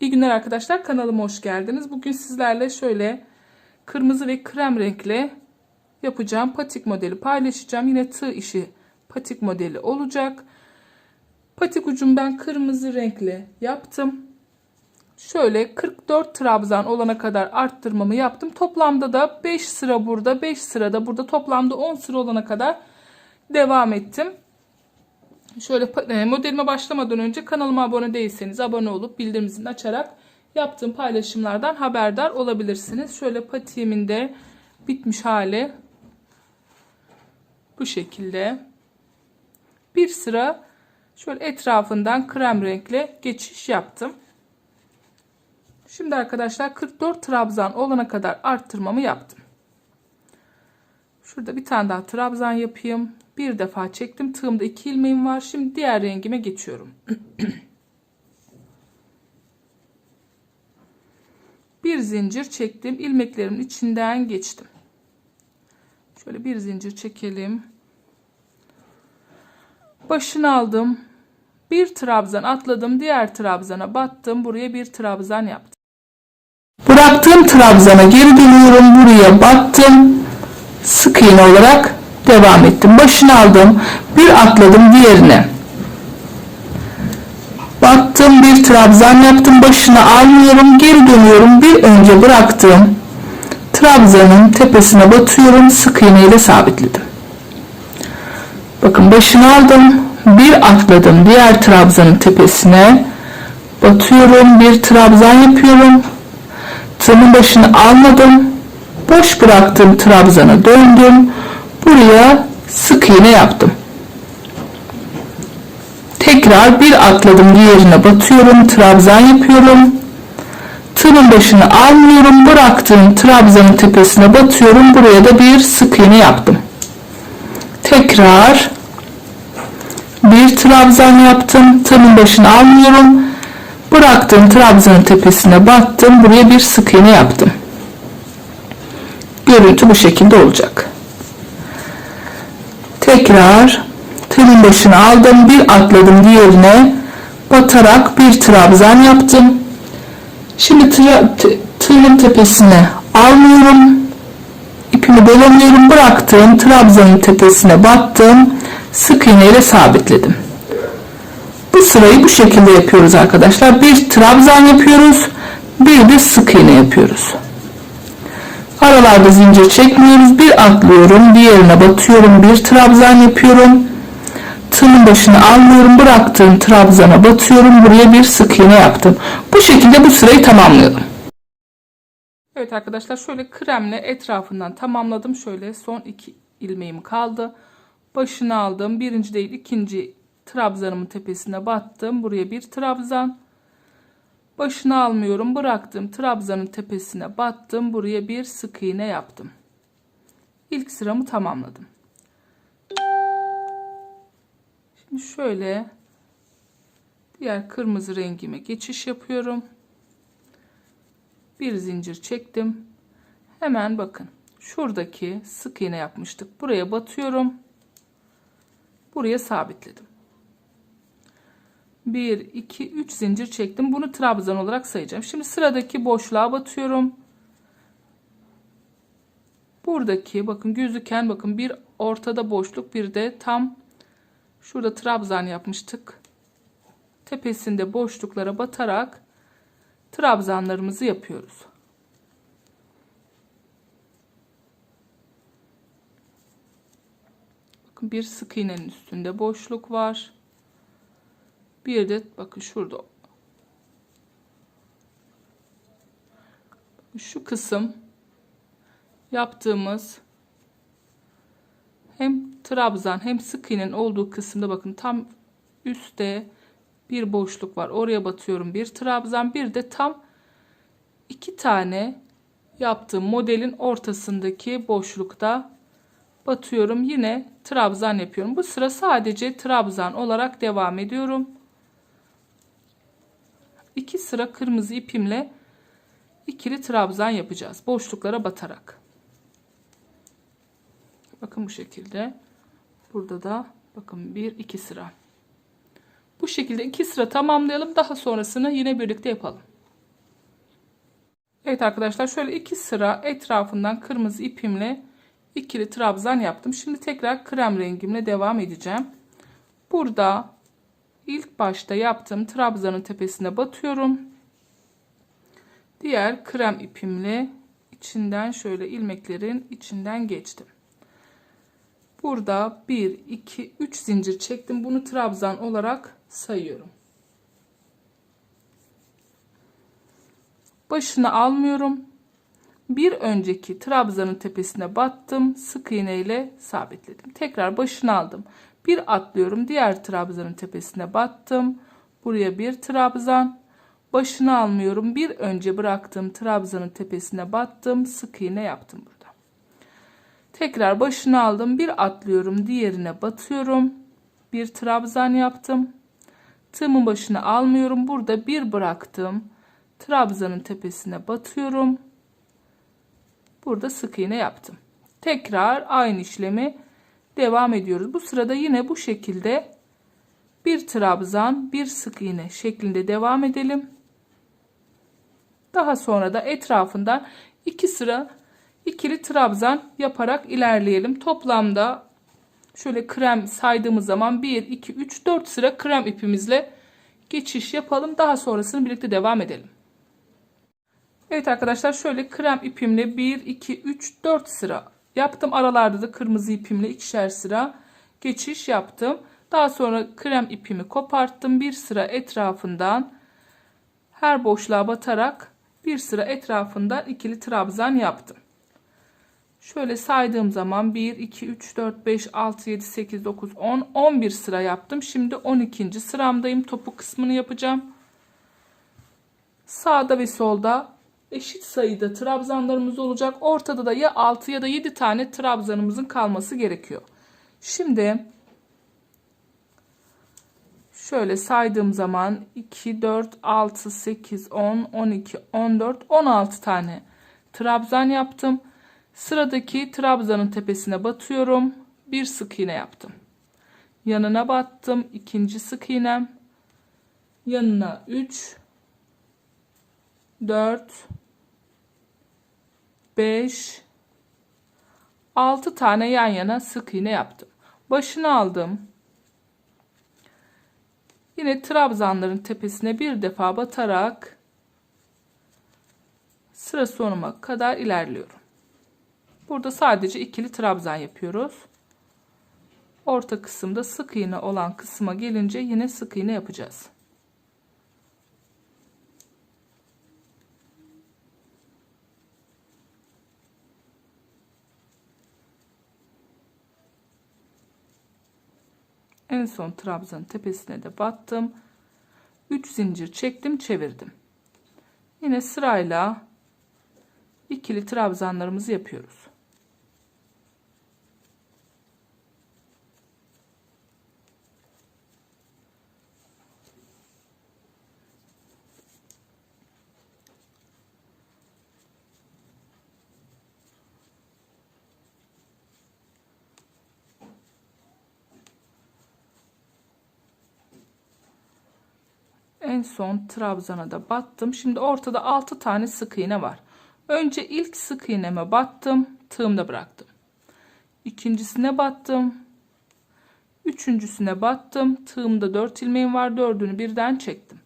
İyi günler arkadaşlar. Kanalıma hoş geldiniz. Bugün sizlerle şöyle kırmızı ve krem renkli yapacağım patik modeli paylaşacağım. Yine tığ işi patik modeli olacak. Patik ucum ben kırmızı renkli yaptım. Şöyle 44 trabzan olana kadar arttırmamı yaptım. Toplamda da 5 sıra burada, 5 sırada burada toplamda 10 sıra olana kadar devam ettim. Şöyle e, modelime başlamadan önce kanalıma abone değilseniz abone olup bildirim zilini açarak yaptığım paylaşımlardan haberdar olabilirsiniz. Şöyle patiğimin de bitmiş hali bu şekilde. Bir sıra şöyle etrafından krem renkli geçiş yaptım. Şimdi arkadaşlar 44 trabzan olana kadar arttırmamı yaptım. Şurada bir tane daha trabzan yapayım. Bir defa çektim. Tığımda iki ilmeğim var. Şimdi diğer rengime geçiyorum. bir zincir çektim. ilmeklerimin içinden geçtim. Şöyle bir zincir çekelim. Başını aldım. Bir trabzan atladım. Diğer trabzana battım. Buraya bir trabzan yaptım. Bıraktığım trabzana geri dönüyorum. Buraya battım. Sık iğne olarak devam ettim. Başını aldım. Bir atladım diğerine. Battım bir trabzan yaptım. Başını almıyorum. Geri dönüyorum. Bir önce bıraktım. Trabzanın tepesine batıyorum. Sık iğne ile sabitledim. Bakın başını aldım. Bir atladım. Diğer trabzanın tepesine batıyorum. Bir trabzan yapıyorum. Tığımın başını almadım. Boş bıraktığım trabzana döndüm. Buraya sık iğne yaptım. Tekrar bir atladım diğerine batıyorum. Trabzan yapıyorum. Tığın başını almıyorum. Bıraktığım trabzanın tepesine batıyorum. Buraya da bir sık iğne yaptım. Tekrar bir trabzan yaptım. Tığın başını almıyorum. Bıraktığım trabzanın tepesine battım. Buraya bir sık iğne yaptım. Görüntü bu şekilde olacak. Tekrar tığın başını aldım. Bir atladım diğerine. Batarak bir trabzan yaptım. Şimdi tığın tepesine almıyorum. İpimi dolamıyorum. Bıraktığım trabzanın tepesine battım. Sık iğne ile sabitledim. Bu sırayı bu şekilde yapıyoruz arkadaşlar. Bir trabzan yapıyoruz. Bir de sık iğne yapıyoruz. Aralarda zincir çekmiyoruz. Bir atlıyorum. Diğerine batıyorum. Bir trabzan yapıyorum. Tığın başını almıyorum. Bıraktığım trabzana batıyorum. Buraya bir sık iğne yaptım. Bu şekilde bu sırayı tamamlayalım. Evet arkadaşlar şöyle kremle etrafından tamamladım. Şöyle son iki ilmeğim kaldı. Başını aldım. Birinci değil ikinci trabzanımın tepesine battım. Buraya bir trabzan. Başını almıyorum. Bıraktım. Trabzanın tepesine battım. Buraya bir sık iğne yaptım. İlk sıramı tamamladım. Şimdi şöyle diğer kırmızı rengime geçiş yapıyorum. Bir zincir çektim. Hemen bakın. Şuradaki sık iğne yapmıştık. Buraya batıyorum. Buraya sabitledim. 1, 2, 3 zincir çektim. Bunu trabzan olarak sayacağım. Şimdi sıradaki boşluğa batıyorum. Buradaki bakın gözüken bakın bir ortada boşluk bir de tam şurada trabzan yapmıştık. Tepesinde boşluklara batarak trabzanlarımızı yapıyoruz. Bakın bir sık iğnenin üstünde boşluk var. Bir de bakın şurada şu kısım yaptığımız hem trabzan hem sık iğnenin olduğu kısımda bakın tam üstte bir boşluk var. Oraya batıyorum bir trabzan bir de tam iki tane yaptığım modelin ortasındaki boşlukta batıyorum. Yine trabzan yapıyorum. Bu sıra sadece trabzan olarak devam ediyorum. 2 sıra kırmızı ipimle ikili trabzan yapacağız. Boşluklara batarak. Bakın bu şekilde. Burada da bakın 1 2 sıra. Bu şekilde 2 sıra tamamlayalım. Daha sonrasını yine birlikte yapalım. Evet arkadaşlar şöyle iki sıra etrafından kırmızı ipimle ikili trabzan yaptım. Şimdi tekrar krem rengimle devam edeceğim. Burada ilk başta yaptığım trabzanın tepesine batıyorum. Diğer krem ipimle içinden şöyle ilmeklerin içinden geçtim. Burada 1, 2, 3 zincir çektim. Bunu trabzan olarak sayıyorum. Başını almıyorum. Bir önceki trabzanın tepesine battım. Sık iğne ile sabitledim. Tekrar başını aldım. Bir atlıyorum. Diğer trabzanın tepesine battım. Buraya bir trabzan. Başını almıyorum. Bir önce bıraktığım trabzanın tepesine battım. Sık iğne yaptım burada. Tekrar başını aldım. Bir atlıyorum. Diğerine batıyorum. Bir trabzan yaptım. Tığımın başını almıyorum. Burada bir bıraktım. Trabzanın tepesine batıyorum. Burada sık iğne yaptım. Tekrar aynı işlemi devam ediyoruz. Bu sırada yine bu şekilde bir trabzan, bir sık iğne şeklinde devam edelim. Daha sonra da etrafından iki sıra ikili trabzan yaparak ilerleyelim. Toplamda şöyle krem saydığımız zaman 1 2 3 4 sıra krem ipimizle geçiş yapalım. Daha sonrasını birlikte devam edelim. Evet arkadaşlar şöyle krem ipimle 1 2 3 4 sıra yaptım. Aralarda da kırmızı ipimle ikişer sıra geçiş yaptım. Daha sonra krem ipimi koparttım. Bir sıra etrafından her boşluğa batarak bir sıra etrafından ikili trabzan yaptım. Şöyle saydığım zaman 1, 2, 3, 4, 5, 6, 7, 8, 9, 10, 11 sıra yaptım. Şimdi 12. sıramdayım. Topuk kısmını yapacağım. Sağda ve solda eşit sayıda trabzanlarımız olacak. Ortada da ya 6 ya da 7 tane trabzanımızın kalması gerekiyor. Şimdi şöyle saydığım zaman 2, 4, 6, 8, 10, 12, 14, 16 tane trabzan yaptım. Sıradaki trabzanın tepesine batıyorum. Bir sık iğne yaptım. Yanına battım. ikinci sık iğnem. Yanına 3 4 5 6 tane yan yana sık iğne yaptım. Başını aldım. Yine trabzanların tepesine bir defa batarak sıra sonuma kadar ilerliyorum. Burada sadece ikili trabzan yapıyoruz. Orta kısımda sık iğne olan kısma gelince yine sık iğne yapacağız. En son trabzanın tepesine de battım. 3 zincir çektim, çevirdim. Yine sırayla ikili trabzanlarımızı yapıyoruz. En son trabzana da battım. Şimdi ortada 6 tane sık iğne var. Önce ilk sık iğneme battım. Tığımda bıraktım. İkincisine battım. Üçüncüsüne battım. Tığımda 4 ilmeğim var. Dördünü birden çektim.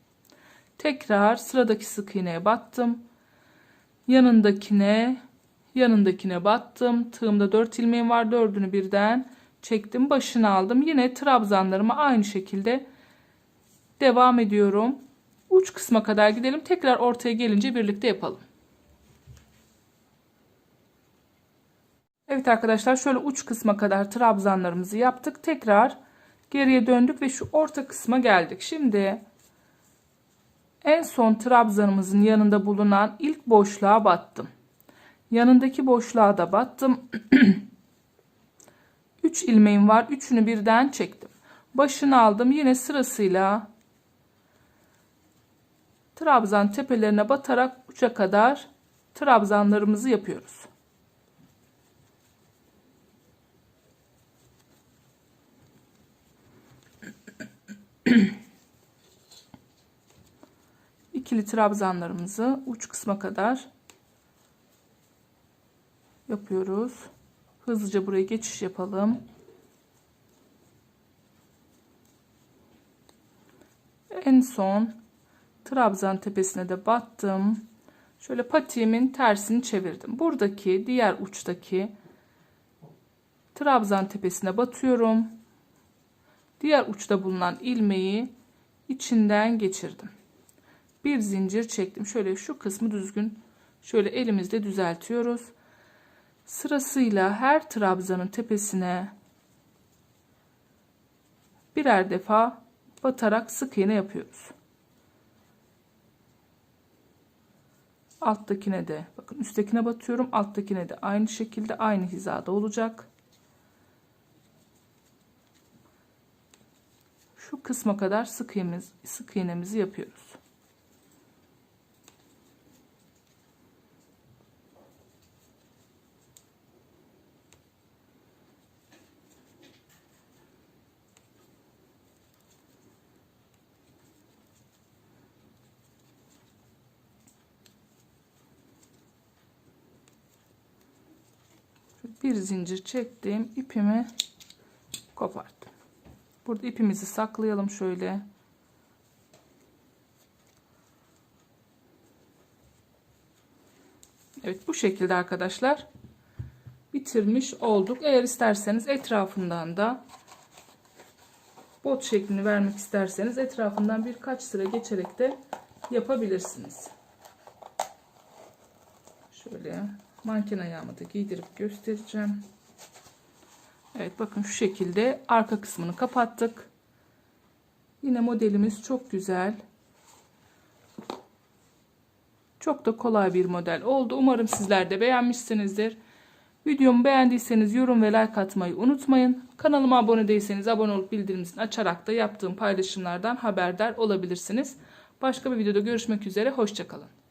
Tekrar sıradaki sık iğneye battım. Yanındakine yanındakine battım. Tığımda 4 ilmeğim var. Dördünü birden çektim. Başını aldım. Yine trabzanlarımı aynı şekilde devam ediyorum. Uç kısma kadar gidelim. Tekrar ortaya gelince birlikte yapalım. Evet arkadaşlar şöyle uç kısma kadar trabzanlarımızı yaptık. Tekrar geriye döndük ve şu orta kısma geldik. Şimdi en son trabzanımızın yanında bulunan ilk boşluğa battım. Yanındaki boşluğa da battım. 3 ilmeğim var. Üçünü birden çektim. Başını aldım. Yine sırasıyla trabzan tepelerine batarak uça kadar trabzanlarımızı yapıyoruz. İkili trabzanlarımızı uç kısma kadar yapıyoruz. Hızlıca buraya geçiş yapalım. En son trabzan tepesine de battım. Şöyle patiğimin tersini çevirdim. Buradaki diğer uçtaki trabzan tepesine batıyorum. Diğer uçta bulunan ilmeği içinden geçirdim. Bir zincir çektim. Şöyle şu kısmı düzgün şöyle elimizde düzeltiyoruz. Sırasıyla her trabzanın tepesine birer defa batarak sık iğne yapıyoruz. Alttakine de bakın üsttekine batıyorum. Alttakine de aynı şekilde aynı hizada olacak. Şu kısma kadar sık sık iğnemizi yapıyoruz. Bir zincir çektim ipimi koparttım. Burada ipimizi saklayalım şöyle. Evet bu şekilde arkadaşlar bitirmiş olduk. Eğer isterseniz etrafından da bot şeklini vermek isterseniz etrafından birkaç sıra geçerek de yapabilirsiniz. Şöyle manken ayağımı da giydirip göstereceğim. Evet bakın şu şekilde arka kısmını kapattık. Yine modelimiz çok güzel. Çok da kolay bir model oldu. Umarım sizler de beğenmişsinizdir. Videomu beğendiyseniz yorum ve like atmayı unutmayın. Kanalıma abone değilseniz abone olup bildirimini açarak da yaptığım paylaşımlardan haberdar olabilirsiniz. Başka bir videoda görüşmek üzere. Hoşçakalın.